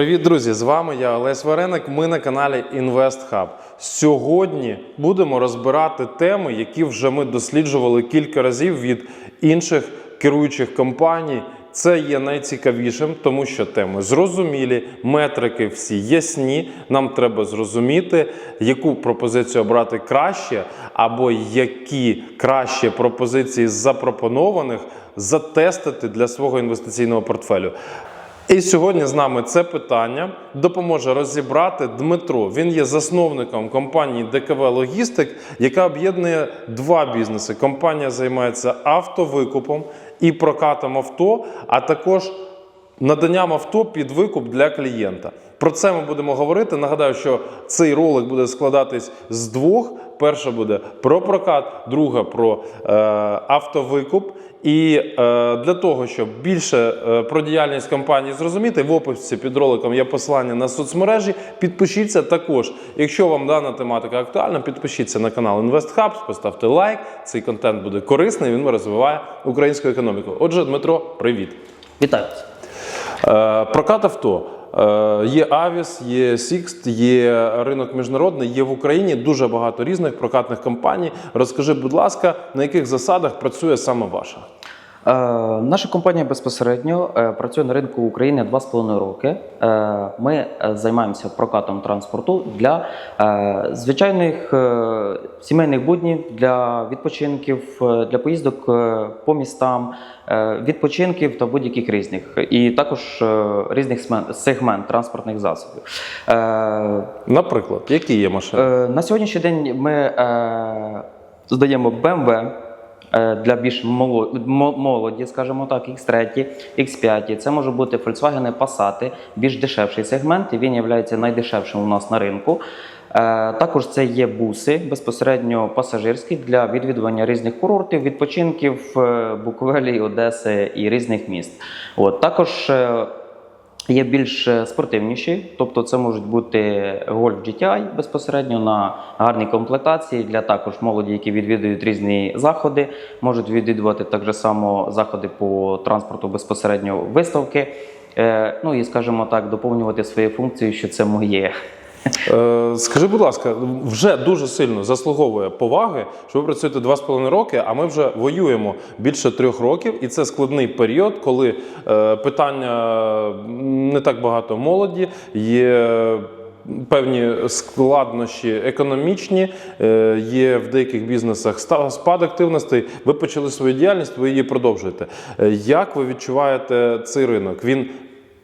Привіт, друзі! З вами я Олесь Вареник. Ми на каналі InvestHub. Сьогодні будемо розбирати теми, які вже ми досліджували кілька разів від інших керуючих компаній. Це є найцікавішим, тому що теми зрозумілі, метрики всі ясні. Нам треба зрозуміти, яку пропозицію обрати краще, або які кращі пропозиції запропонованих затестити для свого інвестиційного портфелю. І сьогодні з нами це питання допоможе розібрати Дмитро. Він є засновником компанії ДКВ Логістик, яка об'єднує два бізнеси. Компанія займається автовикупом і прокатом авто, а також наданням авто під викуп для клієнта. Про це ми будемо говорити. Нагадаю, що цей ролик буде складатись з двох. Перша буде про прокат, друга про е, автовикуп. І е, для того, щоб більше е, про діяльність компанії зрозуміти, в описі під роликом є посилання на соцмережі. Підпишіться також. Якщо вам дана тематика актуальна, підпишіться на канал InvestHubs, поставте лайк. Цей контент буде корисний. Він розвиває українську економіку. Отже, Дмитро, привіт. Вітаю. Е, Прокат авто. Е, Є Авіс, є Сікст, є ринок міжнародний, є в Україні дуже багато різних прокатних компаній. Розкажи, будь ласка, на яких засадах працює саме ваша? Е, наша компанія безпосередньо е, працює на ринку України 2,5 роки. Е, ми займаємося прокатом транспорту для звичайних сімейних буднів, для відпочинків, для поїздок по містам, відпочинків та будь-яких різних, і також різних сегмент транспортних засобів. Наприклад, які є машини? На сьогоднішній день ми здаємо BMW для більш молоді, скажімо так, X3, X5. Це може бути Volkswagen Passat, більш дешевший сегмент, і він є найдешевшим у нас на ринку. Е, Також це є буси безпосередньо пасажирські для відвідування різних курортів, відпочинків е, Буковелі, Одеси і різних міст. От також е, Є більш е, спортивніші, тобто це можуть бути Golf GTI безпосередньо на гарній комплектації для також молоді, які відвідують різні заходи, можуть відвідувати так само заходи по транспорту безпосередньо виставки. Е, Ну і скажімо так, доповнювати свої функції, що це моє. Е, Скажи, будь ласка, вже дуже сильно заслуговує поваги, що ви працюєте два з половиною роки, а ми вже воюємо більше трьох років, і це складний період, коли е, питання не так багато молоді, є певні складнощі економічні, е, є в деяких бізнесах спад активностей. Ви почали свою діяльність, ви її продовжуєте. Як ви відчуваєте цей ринок? Він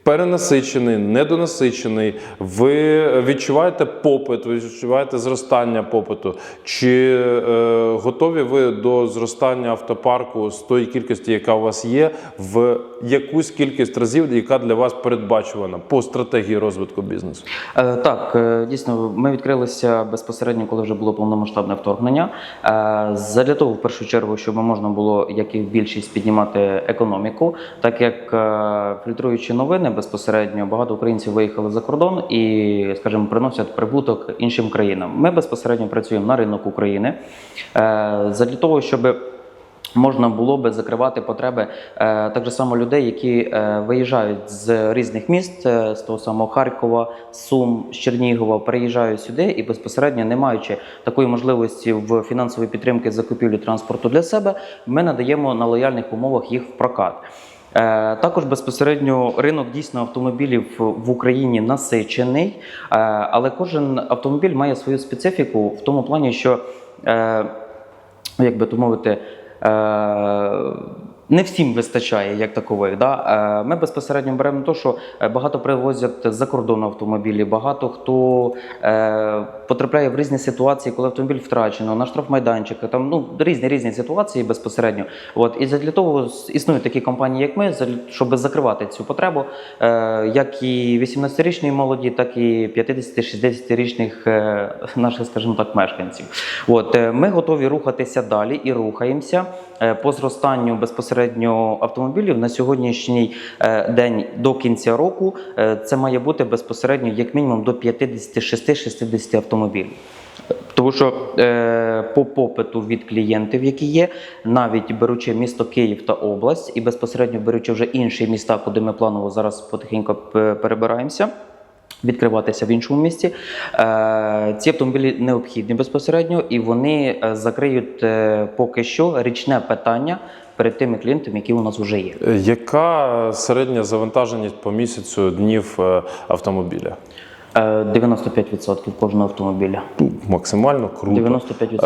перенасичений, недонасичений. Ви відчуваєте попит, ви відчуваєте зростання попиту. Чи е, готові ви до зростання автопарку з тої кількості, яка у вас є, в якусь кількість разів, яка для вас передбачувана по стратегії розвитку бізнесу? Е, Так, е, дійсно, ми відкрилися безпосередньо, коли вже було повномасштабне вторгнення. Е, Задля того, в першу чергу, щоб можна було, як і більшість, піднімати економіку, так як е, фільтруючи новини безпосередньо, багато українців виїхали за кордон і, скажімо, приносять прибуток іншим країнам. Ми безпосередньо працюємо на ринок України задля того, щоб Можна було би закривати потреби е, так само людей, які е, виїжджають з різних міст, е, з того самого Харкова, Сум, Чернігова, переїжджають сюди і безпосередньо, не маючи такої можливості в фінансовій підтримки закупівлі транспорту для себе, ми надаємо на лояльних умовах їх в прокат. Е, Також безпосередньо ринок дійсно автомобілів в Україні насичений, але кожен автомобіль має свою специфіку в тому плані, що як би то мовити, е, не всім вистачає як такових. Да? Е, Ми безпосередньо беремо те, що е, багато привозять з-за кордону автомобілі, багато хто е, потрапляє в різні ситуації, коли автомобіль втрачено, на штрафмайданчиках, там ну, різні різні ситуації безпосередньо. От, і для того існують такі компанії, як ми, щоб закривати цю потребу, як і 18-річної молоді, так і 50-60-річних е, наших, скажімо так, мешканців. От, ми готові рухатися далі і рухаємося по зростанню безпосередньо автомобілів на сьогоднішній е, день до кінця року. е, Це має бути безпосередньо як мінімум до 56-60 автомобілів. Тому що е, по попиту від клієнтів, які є, навіть беручи місто Київ та область, і безпосередньо беручи вже інші міста, куди ми планово зараз потихеньку перебираємося. Відкриватися в іншому місці. Е, ці автомобілі необхідні безпосередньо, і вони е, закриють е, поки що річне питання перед тими клієнтами, які у нас вже є. Е, Яка середня завантаженість по місяцю днів е, автомобіля? Е, 95% кожного автомобіля. Максимально круто. 95%.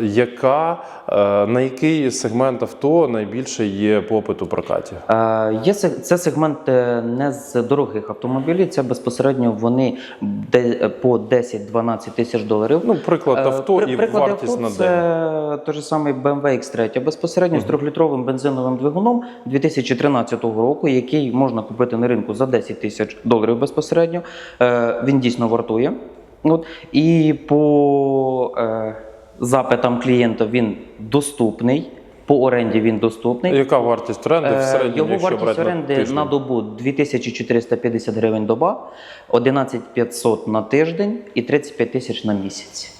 Е, яка, е, на який сегмент авто найбільше є попит у прокаті? Е, Є це сегмент е, не з дорогих автомобілів. Це безпосередньо вони де по 10-12 тисяч доларів. Ну, приклад Е, авто при- і приклади вартість авто на це день. той же самий BMW X3, безпосередньо з трьохлітровим бензиновим двигуном 2013 року, який можна купити на ринку за 10 тисяч доларів безпосередньо. Е, Він дійсно вартує. От. І по е, запитам клієнта він доступний. По оренді він доступний. Яка вартість оренди в Е, середньому, Його якщо вартість брати оренди на, на добу 2450 гривень доба, 11500 на тиждень і 35 тисяч на місяць.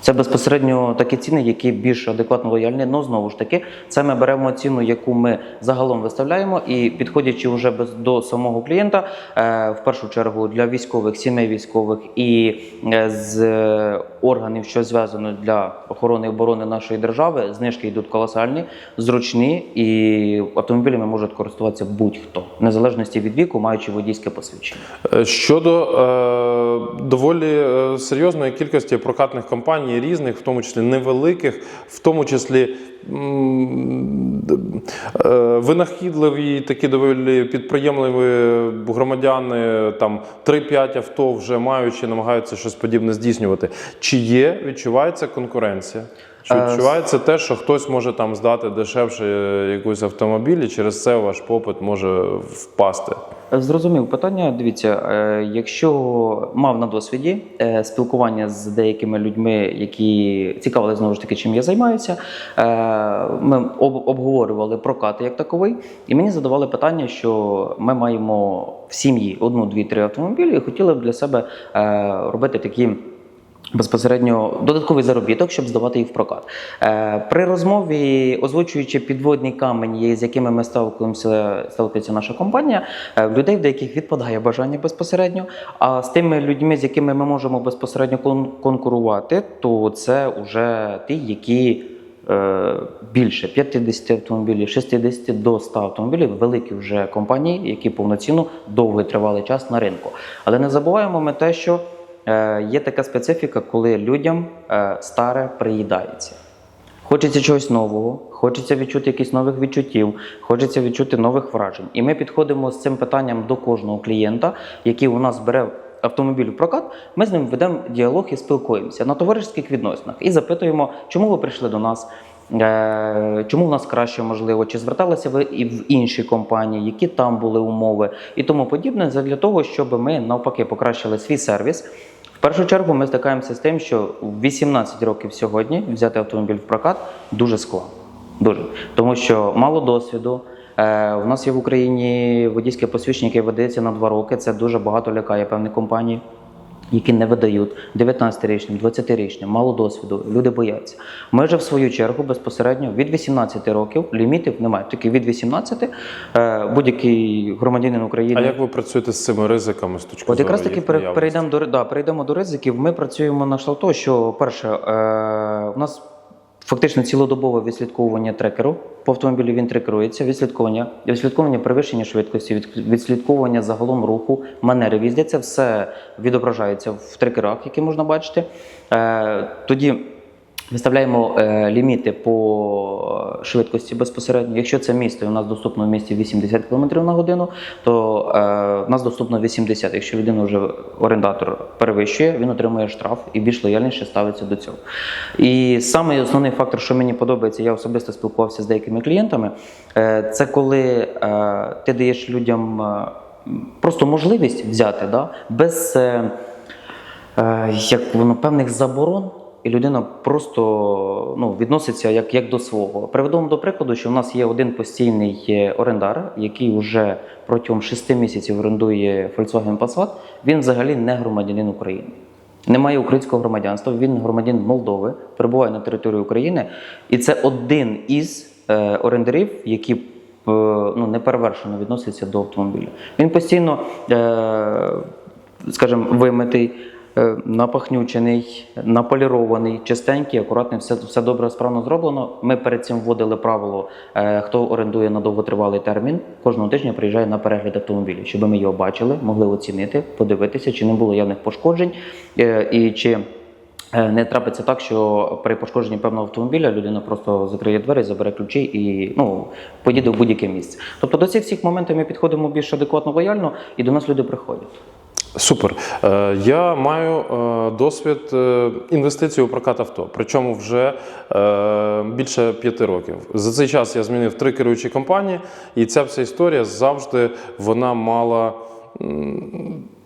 Це безпосередньо такі ціни, які більш адекватно лояльні. Ну знову ж таки, це ми беремо ціну, яку ми загалом виставляємо, і підходячи вже без до самого клієнта, е, в першу чергу для військових, сімей військових і е, з органів, що зв'язано для охорони і оборони нашої держави, знижки йдуть колосальні, зручні, і автомобілями можуть користуватися будь-хто, в незалежності від віку, маючи водійське посвідчення. Е, Щодо е, доволі е, серйозної кількості прокатних компаній різних, в тому числі невеликих, в тому числі е, винахідливі, такі доволі підприємливі громадяни, там 3-5 авто вже маючи, намагаються щось подібне здійснювати. Чи є, відчувається конкуренція? Чи Е, відчувається те, що хтось може там здати дешевше е, якийсь автомобіль, і через це ваш попит може впасти? Зрозумів питання. Дивіться, е, якщо мав на досвіді е, спілкування з деякими людьми, які цікавили знову ж таки, чим я займаюся, е, ми об- обговорювали прокати як таковий, і мені задавали питання, що ми маємо в сім'ї одну, дві, три автомобілі, і хотіли б для себе е, робити такі. Безпосередньо додатковий заробіток, щоб здавати їх в прокат. Е, при розмові, озвучуючи підводні камені, з якими ми сталкуємося, сталкується наша компанія, е, людей в деяких відпадає бажання безпосередньо. А з тими людьми, з якими ми можемо безпосередньо кон- конкурувати, то це вже ті, які е, більше 50 автомобілів, 60 до 100 автомобілів, великі вже компанії, які повноцінно довгий тривалий час на ринку. Але не забуваємо ми те, що є така специфіка, коли людям е, старе приїдається. Хочеться чогось нового, хочеться відчути якісь нових відчуттів, хочеться відчути нових вражень. І ми підходимо з цим питанням до кожного клієнта, який у нас бере автомобіль в прокат. Ми з ним ведемо діалог і спілкуємося на товариських відносинах і запитуємо, чому ви прийшли до нас. е, Чому в нас краще можливо? Чи зверталися ви і в інші компанії, які там були умови і тому подібне, для того, щоб ми навпаки покращили свій сервіс. В першу чергу ми стикаємося з тим, що в 18 років сьогодні взяти автомобіль в прокат дуже складно. Дуже. Тому що мало досвіду. Е, у нас є в Україні водійське посвідчення, яке видається на 2 роки. Це дуже багато лякає певні компанії, які не видають 19-річним, 20-річним, мало досвіду. Люди бояться. Ми же в свою чергу безпосередньо від 18 років лімітів немає. Тільки від 18 е, будь-який громадянин України. А як ви працюєте з цими ризиками з точки От якраз таки перейдемо до да, перейдемо до ризиків. Ми працюємо на штат того, що перше, е, у нас фактично цілодобове відслідковування трекеру по автомобілю. Він трекерується. Відслідковування, відслідковування перевищення швидкості, відслідковування загалом руху, манери віздяться, все відображається в трекерах, які можна бачити. Е, тоді Виставляємо е, ліміти по швидкості безпосередньо. Якщо це місто, і у нас доступно в місті 80 км на годину, то е, в нас доступно 80. Якщо людина вже орендатор перевищує, він отримує штраф і більш лояльніше ставиться до цього. І саме основний фактор, що мені подобається, я особисто спілкувався з деякими клієнтами, е, це коли е, ти даєш людям е, просто можливість взяти да, без. Е, е, як воно певних заборон, і людина просто ну, відноситься як, як до свого. Приведу вам до прикладу, що в нас є один постійний е, орендар, який вже протягом 6 місяців орендує Volkswagen Passat. Він взагалі не громадянин України. Не має українського громадянства, він громадянин Молдови, перебуває на території України, і це один із е, орендарів, які ну, неперевершено відноситься до автомобіля. Він постійно, е, скажімо, вимитий, е, напахнючений, наполірований, чистенький, акуратний, все, все добре, справно зроблено. Ми перед цим вводили правило, е, хто орендує на довготривалий термін, кожного тижня приїжджає на перегляд автомобіля, щоб ми його бачили, могли оцінити, подивитися, чи не було явних пошкоджень е, і чи. Е, Не трапиться так, що при пошкодженні певного автомобіля людина просто закриє двері, забере ключі і ну поїде в будь-яке місце. Тобто до цих всіх моментів ми підходимо більш адекватно лояльно, і до нас люди приходять. Супер. Е, Я маю е, досвід е, інвестицій у прокат авто, причому вже більше п'яти років. За цей час я змінив три керуючі компанії, і ця вся історія завжди вона мала.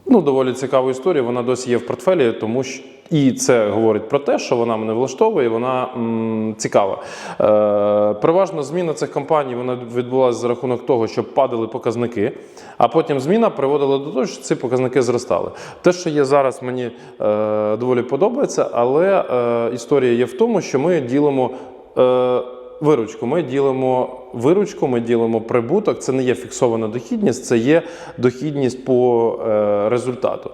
Ну, доволі цікаву історію. Вона досі є в портфелі, тому що і це говорить про те, що вона мене влаштовує, вона м, цікава. Е, переважно зміна цих компаній вона відбулася за рахунок того, що падали показники, а потім зміна приводила до того, що ці показники зростали. Те, що є зараз, мені е, доволі подобається, але е, історія є в тому, що ми ділимо. Е, Виручку. Ми ділимо виручку, ми ділимо прибуток. Це не є фіксована дохідність, це є дохідність по е, результату.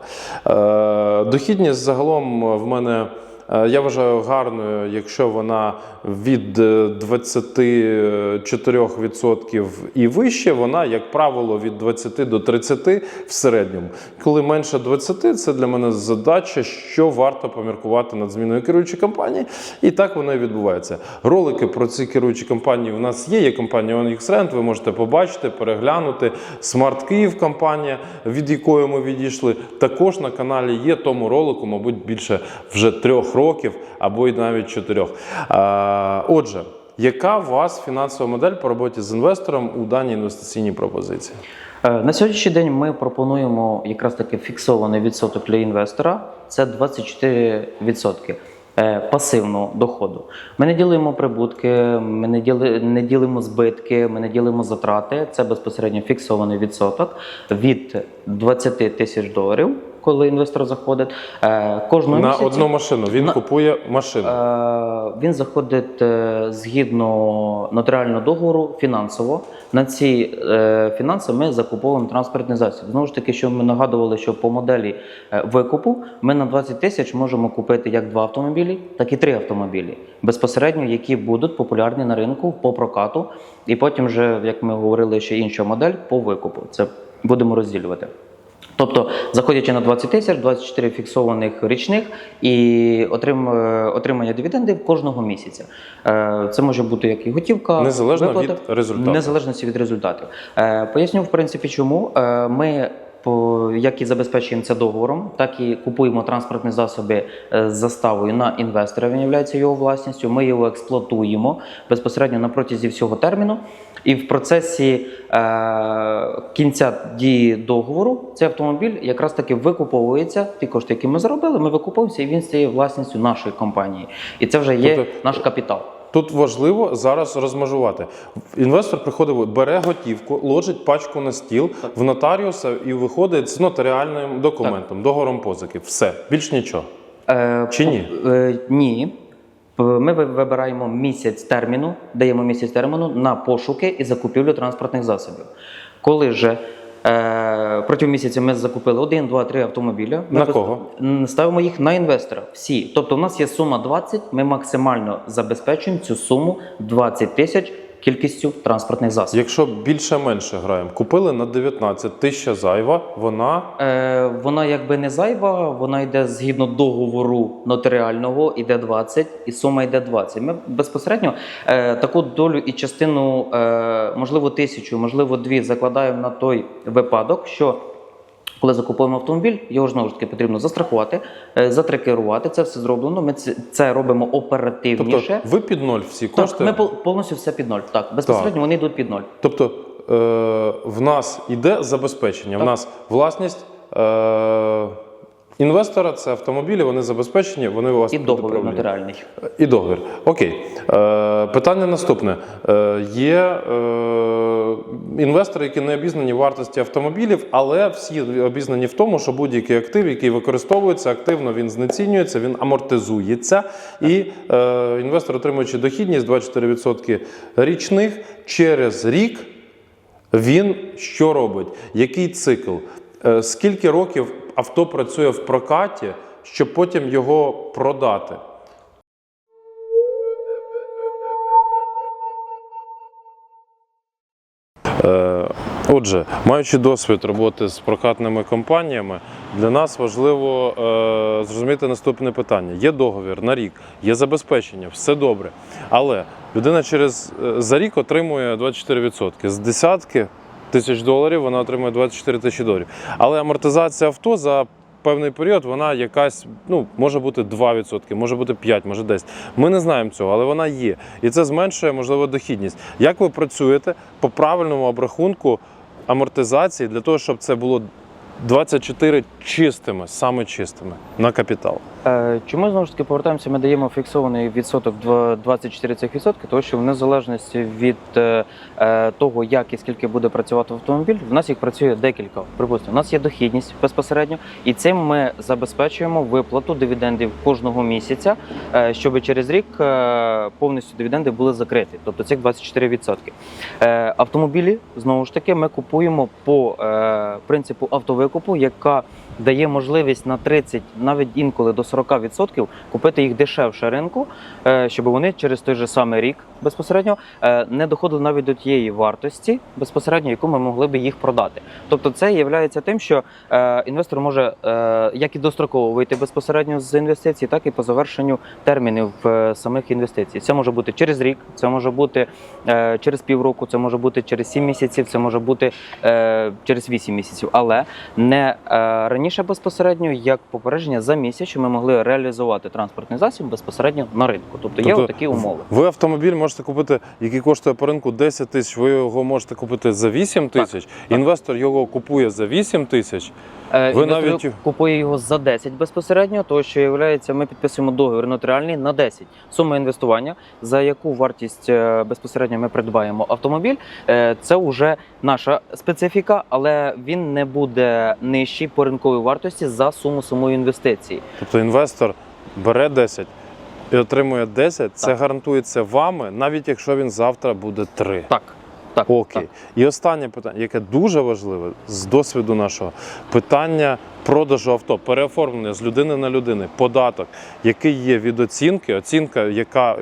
Е, дохідність загалом в мене. Е, Я вважаю гарною, якщо вона від е, 24% і вище, вона, як правило, від 20 до 30 в середньому. Коли менше 20, це для мене задача, що варто поміркувати над зміною керуючої компанії. І так воно і відбувається. Ролики про ці керуючі компанії у нас є. Є компанія OnX Rent, ви можете побачити, переглянути. Смарт Київ компанія, від якої ми відійшли, також на каналі є тому ролику, мабуть, більше вже трьох років або й навіть чотирьох. Отже, яка у вас фінансова модель по роботі з інвестором у даній інвестиційній пропозиції? Е, На сьогоднішній день ми пропонуємо якраз таки фіксований відсоток для інвестора. Це 24% е, пасивного доходу. Ми не ділимо прибутки, ми не, діли, не ділимо збитки, ми не ділимо затрати. Це безпосередньо фіксований відсоток від 20 тисяч доларів, коли інвестор заходить. Е, Кожного На місяця, одну машину він На- купує машину. Е, Він заходить е, згідно нотаріального договору фінансово. На ці фінанси ми закуповуємо транспортний засіб. Знову ж таки, що ми нагадували, що по моделі викупу ми на 20 тисяч можемо купити як два автомобілі, так і три автомобілі безпосередньо, які будуть популярні на ринку по прокату. І потім, вже, як ми говорили, ще інша модель по викупу. Це будемо розділювати. Тобто, заходячи на 20 тисяч, 24 фіксованих річних і отрим, е, отримання дивідендів кожного місяця. Е, Це може бути як і готівка, Незалежно від результату. Незалежності від результатів. Е, Поясню, в принципі, чому. Ми по- як і забезпечуємо це договором, так і купуємо транспортні засоби е, з заставою на інвестора, він є його власністю. Ми його експлуатуємо безпосередньо на протязі всього терміну. І в процесі е, кінця дії договору цей автомобіль якраз таки викуповується. Ті кошти, які ми заробили, ми викуповуємося, і він стає власністю нашої компанії. І це вже є Тобто- наш капітал. Тут важливо зараз розмежувати. Інвестор приходить, бере готівку, ложить пачку на стіл в нотаріуса і виходить з нотаріальним документом, договором позики. Все, більш нічого. Е, Чи ні? Е, ні. Ми вибираємо місяць терміну, даємо місяць терміну на пошуки і закупівлю транспортних засобів. Коли же протягом місяця ми закупили один, два, три автомобіля. Ми На кого? Ставимо їх на інвестора. Всі. Тобто, у нас є сума 20, ми максимально забезпечуємо цю суму 20 тисяч кількістю транспортних засобів. Якщо більше-менше граємо, купили на 19, тисяча зайва, вона Е, вона якби не зайва, вона йде згідно договору нотаріального, йде 20, і сума йде 20. Ми безпосередньо е, таку долю і частину, е, можливо, тисячу, можливо, дві закладаємо на той випадок, що. Коли закупуємо автомобіль, його знову ж таки потрібно застрахувати, е, затрекерувати. Це все зроблено. Ми це, робимо робимо тобто оперативніше. ви під ноль всі так, кошти. ми пол- повністю все під ноль. Так, безпосередньо вони йдуть під ноль. Тобто е, в нас іде забезпечення, в нас власність. Е, Інвестора це автомобілі, вони забезпечені, вони у вас І договір нотаріальний. І договір. Окей. Е, питання наступне. Е, є е, інвестори, які не обізнані в вартості автомобілів, але всі обізнані в тому, що будь-який актив, який використовується активно, він знецінюється, він амортизується. І е, інвестор, отримуючи дохідність 24% річних, через рік Він що робить? Який цикл? Е, Скільки років авто працює в прокаті, щоб потім його продати? Е, Отже, маючи досвід роботи з прокатними компаніями, для нас важливо е, зрозуміти наступне питання: є договір на рік, є забезпечення, все добре. Але людина через е, за рік отримує 24%. З десятки тисяч доларів вона отримує 24 тисячі доларів. Але амортизація авто за певний період вона якась ну може бути 2%, може бути 5%, може 10%. Ми не знаємо цього, але вона є. І це зменшує можливо дохідність. Як ви працюєте по правильному обрахунку амортизації для того, щоб це було 24 чистими, саме чистими на капітал? Е, Чому знову ж таки повертаємося? Ми даємо фіксований відсоток два- 24 цих відсотки, тому що в незалежності від е, е, того, як і скільки буде працювати автомобіль, в нас їх працює декілька. Припустимо, у нас є дохідність безпосередньо, і цим ми забезпечуємо виплату дивідендів кожного місяця, щоб через рік повністю дивіденди були закриті, тобто цих 24%. Е, Автомобілі знову ж таки ми купуємо по принципу автовикупу, яка дає можливість на 30, навіть інколи до 40% купити їх дешевше ринку, е, щоб вони через той же самий рік безпосередньо е, не доходили навіть до тієї вартості, безпосередньо яку ми могли би їх продати. Тобто, це є тим, що е, інвестор може як і достроково вийти безпосередньо з інвестицій, так і по завершенню термінів самих інвестицій. Це може бути через рік, це може бути через півроку, це може бути через 7 місяців, це може бути через 8 місяців, але не е, раніше безпосередньо як попередження за місяць, що ми могли реалізувати транспортний засіб безпосередньо на ринку. Тобто, є Тобто такі умови. Ви автомобіль можете купити, який коштує по ринку 10 тисяч, ви його можете купити за 8 тисяч. Інвестор його купує за 8 тисяч. Е, Ви інвестор навіть- купує його за 10 безпосередньо, тому що являється, ми підписуємо договір нотаріальний на 10. Сума інвестування, за яку вартість е, безпосередньо ми придбаємо автомобіль. е, Це вже наша специфіка, але він не буде нижчий по ринковій вартості за суму самої інвестиції. Тобто інвестор бере 10 і отримує 10, це Так. гарантується вами, навіть якщо він завтра буде 3. Так. Так, Окей. так. І останнє питання, яке дуже важливе з досвіду нашого питання продажу авто, переоформлення з людини на людини, податок, який є від оцінки, оцінка, яка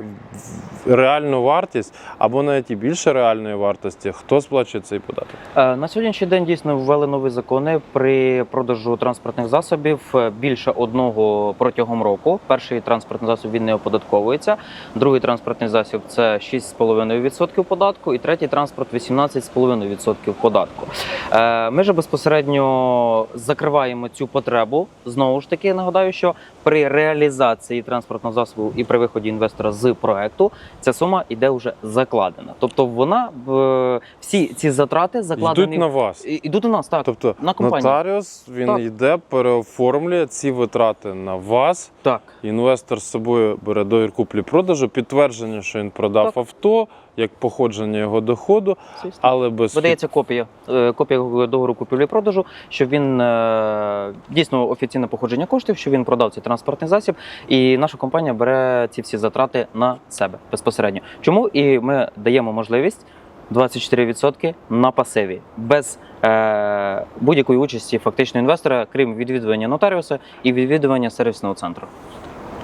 реальну вартість, або навіть і більше реальної вартості, хто сплачує цей податок? Е, На сьогоднішній день дійсно ввели нові закони при продажу транспортних засобів е, більше одного протягом року. Перший транспортний засіб він не оподатковується, другий транспортний засіб це 6,5% податку, і третій транспорт 18,5% податку. Е, Ми ж безпосередньо закриваємо цю потребу. Знову ж таки, нагадаю, що при реалізації транспортного засобу і при виході інвестора з проекту ця сума йде вже закладена. Тобто вона в- всі ці затрати закладені Йдуть на вас. Ідуть у нас, так. Тобто на компанію. нотаріус він Так. йде, переоформлює ці витрати на вас. Так. Інвестор з собою бере договір куплі-продажу, підтвердження, що він продав Так. авто, як походження його доходу, звісно. але без Видається копія, е, копія договору купівлі-продажу, що він е, дійсно офіційне походження коштів, що він продав цей транспортний засіб, і наша компанія бере ці всі затрати на себе безпосередньо. Чому і ми даємо можливість 24% на пасиві без е, будь-якої участі фактично інвестора, крім відвідування нотаріуса і відвідування сервісного центру.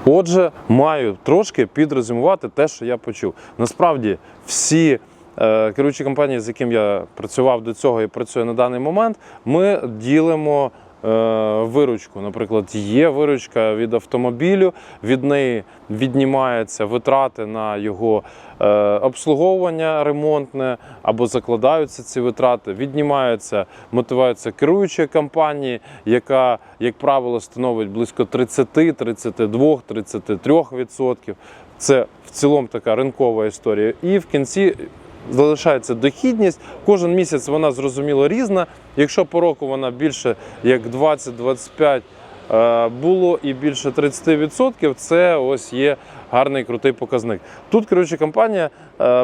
Отже, маю трошки підрозумувати те, що я почув. Насправді, всі е, керуючі компанії, з яким я працював до цього і працюю на даний момент, ми ділимо. Е, Виручку, наприклад, є виручка від автомобілю, від неї віднімаються витрати на його е, обслуговування ремонтне або закладаються ці витрати, віднімаються, мотивуються керуючої компанії, яка, як правило, становить близько 30, 32, 33%. Це в цілому така ринкова історія. І в кінці залишається дохідність. Кожен місяць вона зрозуміло різна. Якщо по року вона більше як 20-25 е, було і більше 30%, це ось є гарний крутий показник. Тут керуюча компанія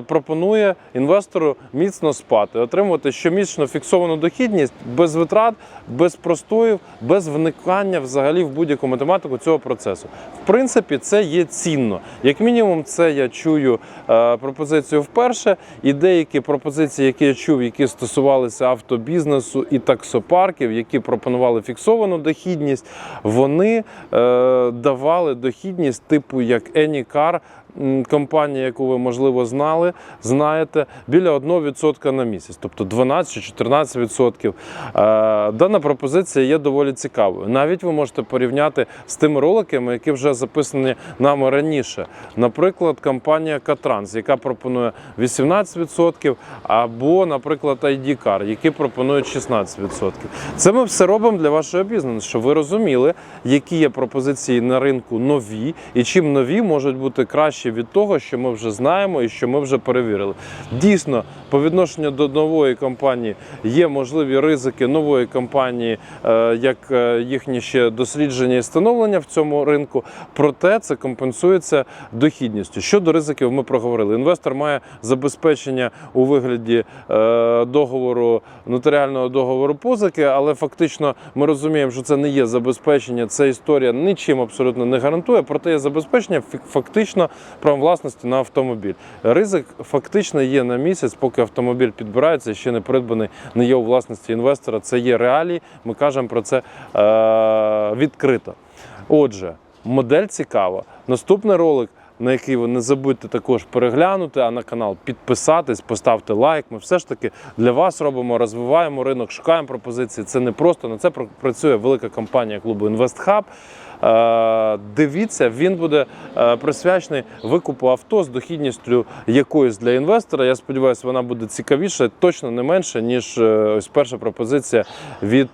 пропонує інвестору міцно спати, отримувати щомісячно фіксовану дохідність без витрат, без простоїв, без вникання взагалі в будь-яку математику цього процесу. В принципі, це є цінно. Як мінімум, це я чую е, пропозицію вперше, і деякі пропозиції, які я чув, які стосувалися автобізнесу і таксопарків, які пропонували фіксовану дохідність, вони е, давали дохідність типу як Anycar, м, компанія, яку ви можливо знали, знаєте, біля 1% на місяць, тобто 12-14%. Е, Дана пропозиція є доволі цікавою. Навіть ви можете порівняти з тими роликами, які вже записані нами раніше. Наприклад, компанія Катранс, яка пропонує 18%, або, наприклад, ID Car, які пропонують 16%. Це ми все робимо для вашого бізнесу, щоб ви розуміли, які є пропозиції на ринку нові, і чим нові можуть бути краще від того, що ми вже знаємо і що ми вже перевірили. Дійсно, по відношенню до нової компанії є можливі ризики нової компанії, е, як е, їхні ще дослідження і становлення в цьому ринку. Проте це компенсується дохідністю. Щодо ризиків, ми проговорили. Інвестор має забезпечення у вигляді е, договору нотаріального договору позики, але фактично ми розуміємо, що це не є забезпечення. Ця історія нічим абсолютно не гарантує. Проте є забезпечення фактично правом власності на автомобіль. Ризик фактично є на місяць, поки автомобіль підбирається, ще не придбаний, не є у власності інвестора. Це є реалії. Ми кажемо про це е, відкрито. Отже, модель цікава. Наступний ролик. На який ви не забудьте також переглянути, а на канал підписатись, поставте лайк. Ми все ж таки для вас робимо, розвиваємо ринок, шукаємо пропозиції. Це не просто на це працює велика компанія клубу InvestHub. Е, Дивіться, він буде е, присвячений викупу авто з дохідністю якоюсь для інвестора. Я сподіваюся, вона буде цікавіша, точно не менше, ніж е, ось перша пропозиція від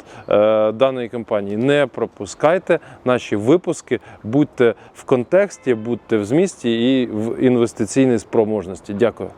даної компанії. Не пропускайте наші випуски, будьте в контексті, будьте в змісті і в інвестиційній спроможності. Дякую.